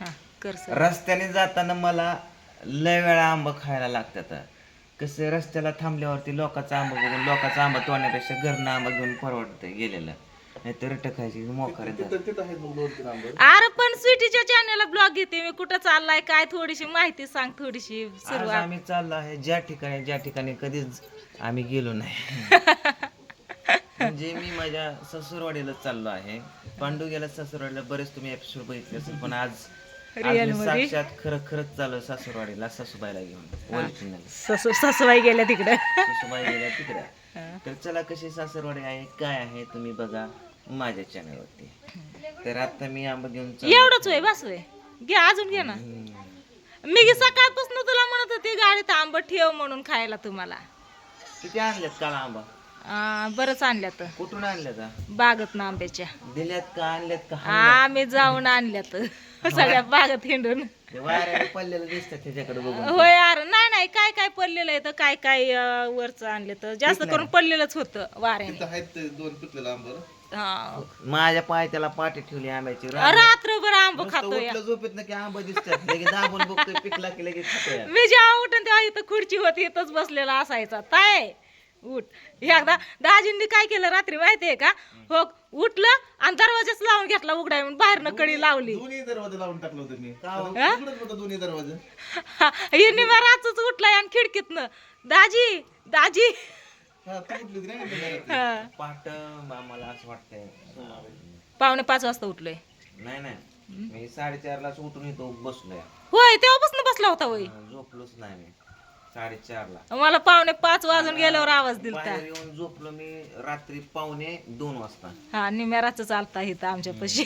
हा कर सर. रस्त्याने जाताना मला लय वेळा आंबा खायला लागतात. कसं रस्त्याला थांबल्यावरती लोकांचा आंबा बघून लोकांचा आंबा तोडण्यापेक्षा घरनं आंबा घेऊन परवडतंय गेलेलं. नाही तर रट खायची मोकार अरे पण स्वीटीच्या चॅनलला ब्लॉग घेते मी. कुठं चाललाय काय थोडीशी माहिती सांग थोडीशी आज सुरुवात. आम्ही चाललो आहे ज्या ठिकाणी ज्या ठिकाणी कधीच आम्ही गेलो नाही. म्हणजे मी माझ्या ससुरवाडीला चाललो आहे. पांडू गेला ससुरवाडीला बरेच तुम्ही एपिसोड बघितले असेल पण आज साक्षात खरं खरंच चालू सासूरवाडीला सासूबाईला घेऊन ओरिजिनल सासू सासूबाई गेल्या तिकडं. सासूबाई गेल्या तिकडे. तर चला कशी सासूरवाडी आहे काय आहे तुम्ही बघा माझ्या चॅनलवरती तर आता मी आंबा घेऊन चाललो. एवढंच होय बस होय. घे अजून घे ना. हम्म. मी सकाळपासून तुला म्हणत होती गाडीत आंबट ठेव म्हणून खायला तुम्हाला. किती आणल्यात काल आंबा? आ, बरंच आणल्यात. कुठून आणल्यात? हा? बागत ना आंब्याच्या. दिल्यात का आणल्यात का? आम्ही जाऊन आणल्यात. सगळ्या बागत हिंडून. ते वाऱ्याने पडलेलं दिसतात त्याच्याकडे बघून. होय अरे नाही नाही काय काय पडलेलं आहे तर काय काय अं, वरचं आणलं तर जास्त करून पडलेलंच होतं वाऱ्याने. हा. माझ्या पाय त्याला पाठी ठेवली आंब्याची. रात्रभर आंब नुसतं खातोय. उठलं झोपेत ना की आंबा दिसतात. लगेच दाबून बघतोय पिकला की लगेच खातोय. मी जेव्हा उठून तेव्हा इथं खुर्ची होती इथंच बसलेला असायचा. ताय उठ. एकदा दाजींनी काय केलं रात्री माहितीये का? हो उठलं आणि दरवाजाच लावून घेतला उघडाय म्हणून बाहेरनं कडी लावली. दोन्ही दरवाजे लावून टाकलं होतं मी. हा? उघडत होतं दोन्ही दरवाजे. हिने रातच उठलाय आणि खिडकीतनं. दाजी दाजी. हा तू उठली होती ना घरात. हा. पाट मला असं वाटतंय. पावणे पाच वाजता उठलोय. नाही नाही. मी साडेचारलाच उठून येतो बसलोय. होय तेव्हापासून बसला होता होय. झोपलोच नाही मी. साडेचारला. मला पावणे पाच वाजून गेल्यावर आवाज दिलता. बाहेर येऊन झोपलो मी रात्री पावणे दोन वाजता. हा निम्याराच चालता इथं आमच्या पशी.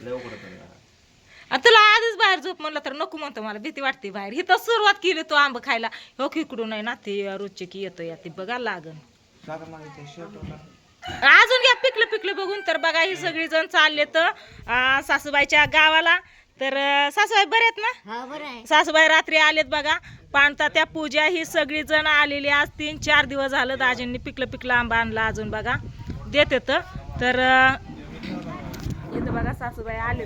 लय उघडत होतं जरा. तुला आधीच बाहेर झोप म्हणलं तर नको म्हणतो मला भीती वाटते बाहेर. इथं सुरुवात केली तो आंब खायला. हो की इकडून आहे ना ते रोजचे की येतो या ते बघा लागन. साधं मागे ते shirt होतं. अजून घ्या पिकलं पिकलं बघून तर बघा ही सगळी जण चालले तर सासूबाईच्या गावाला. तर सासूबाई बरे आहेत ना? सासूबाई रात्री आलेत बघा. पाणता त्या पूजा ही सगळी जण आलेली आज तीन चार दिवस झालं दाजींनी पिकलं पिकलं आंबा आणला अजून बघा. देते तर. इथं बघा सासूबाई आले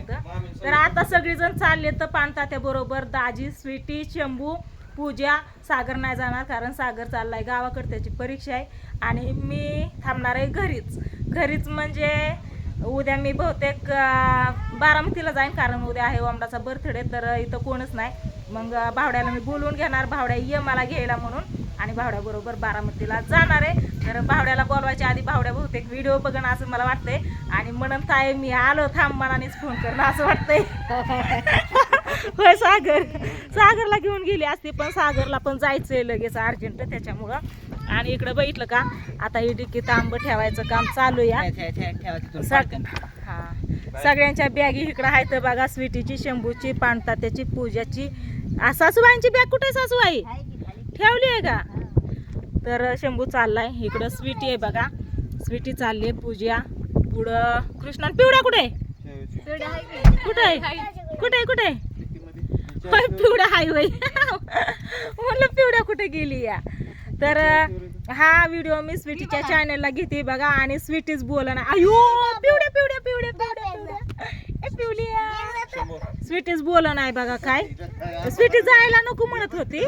तर आता सगळीजण चालले तर पाणतात्या बरोबर दाजी स्वीटी शंभू पूजा. सागर नाही जाणार कारण सागर चाललाय गावाकडे त्याची परीक्षा आहे. आणि मी थांबणार आहे घरीच. घरीच म्हणजे उद्या मी बहुतेक बारामतीला जाईन कारण उद्या आहे ओमडाचा बर्थडे तर इथं कोणच नाही. मग भावड्याला मी बोलवून घेणार. भावड्या ये मला घ्यायला म्हणून. आणि भावड्याबरोबर बारामतीला जाणार आहे. तर भावड्याला बोलवायच्या आधी भावड्या बहुतेक व्हिडिओ बघणं असं मला वाटतंय. आणि म्हणून ताय मी आलो थांब मनानेच फोन करणं असं वाटतंय. होय सागर. सागरला घेऊन गेली असती पण सागरला पण जायचंय लगेच अर्जंट त्याच्यामुळं. आणि इकडं बघितलं का आता ही डिक्कीत आंब ठेवायचं काम चालू या सग- हा. सगळ्यांच्या बॅगी इकडं आहेत बघा स्वीटीची शंभूची पाणतात्याची पूजाची. सासूबाईंची बॅग कुठे आहे सासूबाई? ठेवली आहे का? तर शंभू चाललाय. इकडं स्वीटी आहे बघा. स्वीटी चालली आहे पूजा. पुढं कृष्णा पिवड्या कुठे आहे? कुठे आहे? कुठे आहे? कुठे आहे होय पिवड्या हाय होय म्हणलं पिवड्या कुठे गेली या. तर हा व्हिडिओ मी स्वीटीच्या चॅनलला घेते बघा आणि स्वीटीच बोला ना अयो पिवड्या पिवड्या पिवड्या पिवड्या पिवल्या स्वीटीच बोल नाही बघा काय. स्वीटी जायला नको म्हणत होती.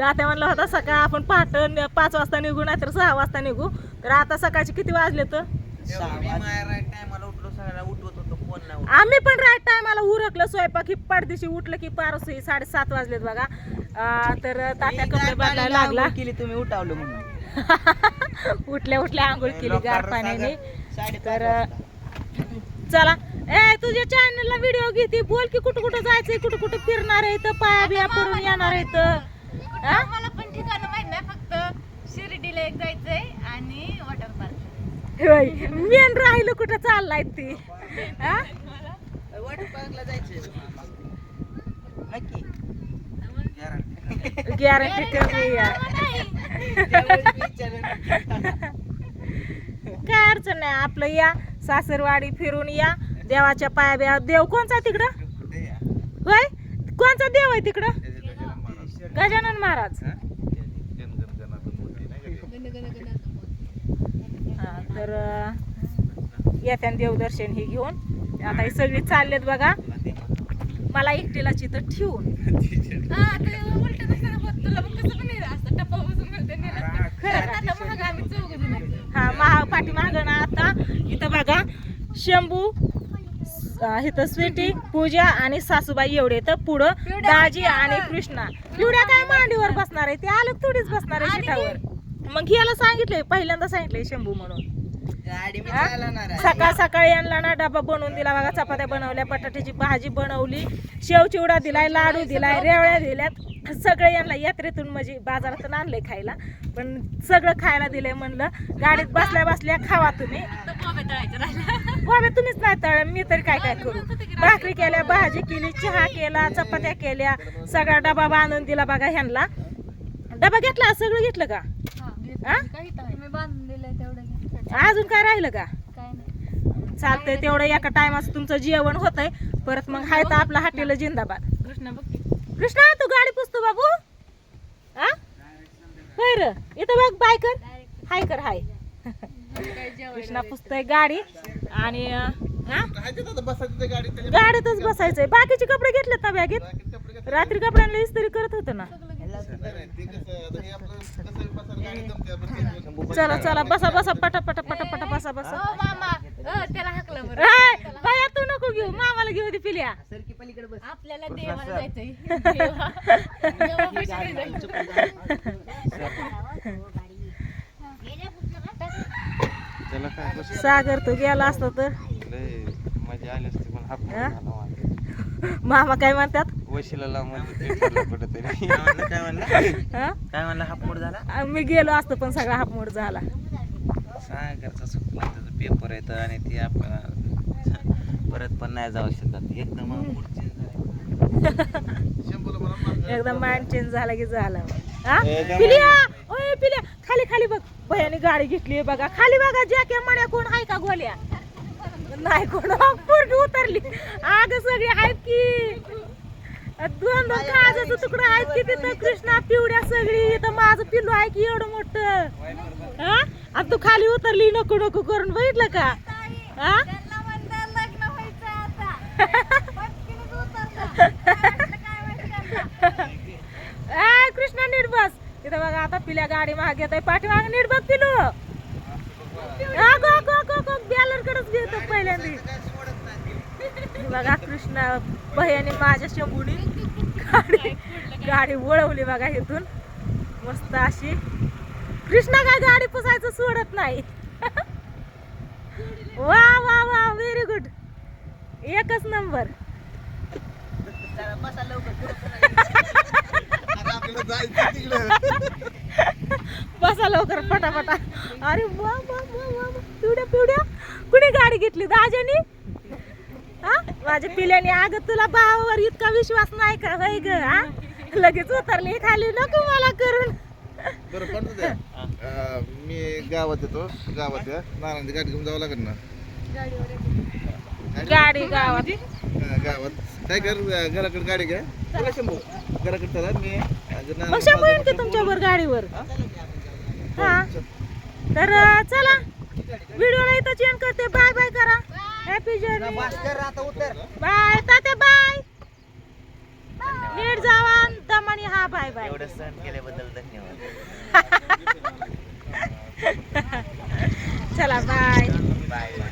आता म्हणलं होता सकाळ आपण पहाटे पाच वाजता निघू नाही तर सहा वाजता निघू. तर आता सकाळचे किती वाजले तर. आम्ही पण राईट टायमाला उरकलं स्वयंपाक ही पाडदिशी उठलं की पारस साडेसात वाजलेत बघा. तर तात्या कपडे बदलायला लागला केली तुम्ही उठावलं म्हणून. उठल्या उठल्या आंघोळ केली गार पाण्याने तर चला. ए तुझ्या चॅनलला व्हिडिओ घेते. बोल की कुठं कुठं जायचंय कुठं कुठं फिरणार आहे तर पाया बिया पडून येणार आहे तर एक जायचंय आणि वॉटर पार्क मेन राहिलं कुठं चाललाय ती? हा? वॉटर पार्कला नक्की. गॅरंटी कमी. काय अडचण नाही आपलं या. सासरवाडी फिरून या. देवाच्या पाया बिया. देव कोणचा तिकडं? होय? कोणचा देव आहे तिकडं? गजानन महाराज गजानन महाराज जनगण जनार्दन मोठी नाही का हा, तर अं, येत्यान देवदर्शन हे घेऊन. आता ही सगळी चाललेत बघा. मला एकटीला चित्र ठेवून. हा. हा महा पाठीमागं ना आता. इथं बघा शंभू इथं स्वीटी पूजा आणि सासूबाई एवढे तर पुढं दाजी आणि कृष्णा. एवढ्या काय मांडीवर बसणार आहे? ते आलं थोडीच बसणार आहे शिटावर मग याला सांगितलंय पहिल्यांदा सांगितलंय शंभू म्हणून. सकाळ सकाळी यांना ना डबा बनवून दिला बघा चपात्या बनवल्या बटाट्याची भाजी बनवली शेव चिवडा दिलाय लाडू दिलाय रेवळ्या दिल्यात. सगळं यांना यात्रेतून म्हणजे बाजारातून आणलंय खायला. पण सगळं खायला दिलंय म्हणलं गाडीत बसल्या बसल्या खावा तुम्ही. तर बोंबे तळायचं राहिलं. बाबा तुम्हीच नाही तळ मी तरी काय काय करू? भाकरी केल्या भाजी केली चहा केला चपात्या केल्या सगळा डबा बांधून दिला बघा ह्यांना. डबा घेतला सगळं घेतलं का? हा? तुम्ही बांधून दिलंय तेवढं. अजून काय राहिलं का? काय नाही. चालतंय तेवढं एका टायमाचं तुमचं जेवण होतंय. परत मग हाय तर आपला हॉटेल जिंदाबाद. कृष्ण बघ की. कृष्णा तू गाडी पुसतो बाबू. हा होय र. इथं बघ बाय कर. हाय कर हाय. काय जेवायला कृष्णा पुसतोय गाडी. आणि अं, गाडीतच बसायचंय. बाकीचे कपडे घेतलेत ना बॅगेत? रात्री कपड्यांना इस्त्री करत होतं ना. चला चला बसा बसा पटा पटा पटा पटा बसा बसा. ओ मामा. अ, त्याला हाकलं बाया तू नको घेऊ. मामाला घेऊ दे पिल्या. सरकी पलीकडे बस. आपल्याला देवाला जायचंय. सागर तो गेला असता तर. लय मजा आली असती पण हात हा? मामा काय म्हणतात? वशिला म्हणजे कुठेतरी. काय म्हणलं? काय म्हणलं? हा? काय म्हणलं? हा मूड झाला? आ, मी गेलो असतो पण सगळा हापमोड झाला. सागरचा सुटला त्याचा पेपर येतं आणि ते आपल्याला परत पण नाही जाऊ शकत. एकदम मूड चेंज झाला. एकदम माइंड चेंज झाला की झालं. हा पिलिया! ओय पिलिया! खाली खाली बघ. भयाने गाडी घेतली बघा. खाली बघा जॅके मड्या कोण आहे का गोल्या? नाही कोण. पूर्ण उतरली. आग सगळी आहेत की. दोन दोन काळजाचं तुकडं आहेत की तिथं कृष्णा पिवड्या सगळी इथं माझं पिल्लू आहे की एवढं मोठं? हा? आणि तू खाली उतरली नको नको करून बघितलं का? हा? आता. कृष्णा नीट बस. इथं बघा आता पिल्या गाडी मागे घेत आहे पाठीमागे नीट बघ पिलू बॅलर कडेच घेतो पहिल्यांदा. बघा कृष्णा भयाने माझ्या शंभूनी गाडी गाडी वळवली बघा इथून. मस्त अशी. कृष्णा काय गाडी पुसायचं सोडत नाही. वा वा वा व्हेरी गुड एकच नंबर. बसा लवकर. पटापटा. अरे वा वा वा वा. पिवड्या पिवड्या. कुणी गाडी घेतली? दाजानी माझ्या पिल्याने अगं तुला भावावर इतका विश्वास नाही का? होय ग हा? लगेच उतरली खाली नको मला करून. बरं पण द्या अं, मी गावात येतो गावात या. नारायणची गाडी घेऊन जावं लागेल ना? गाडी गावात. हा, गावात. काय कर घराकडे गाडी घ्या. चला. शंभू. घराकडे चला मी अं, मग शंभू येईन की तुमच्यावर गाडीवर? हा? तर अं, चला. व्हिडिओला इथं चेंज करते. बाय बाय करा. हॅपी जर्नी भास्कर आता उतर. Bye Tatya bye. नीट जावा दमानी हा बाय बाय. एवढं सहन केल्याबद्दल धन्यवाद. चला बाय बाय.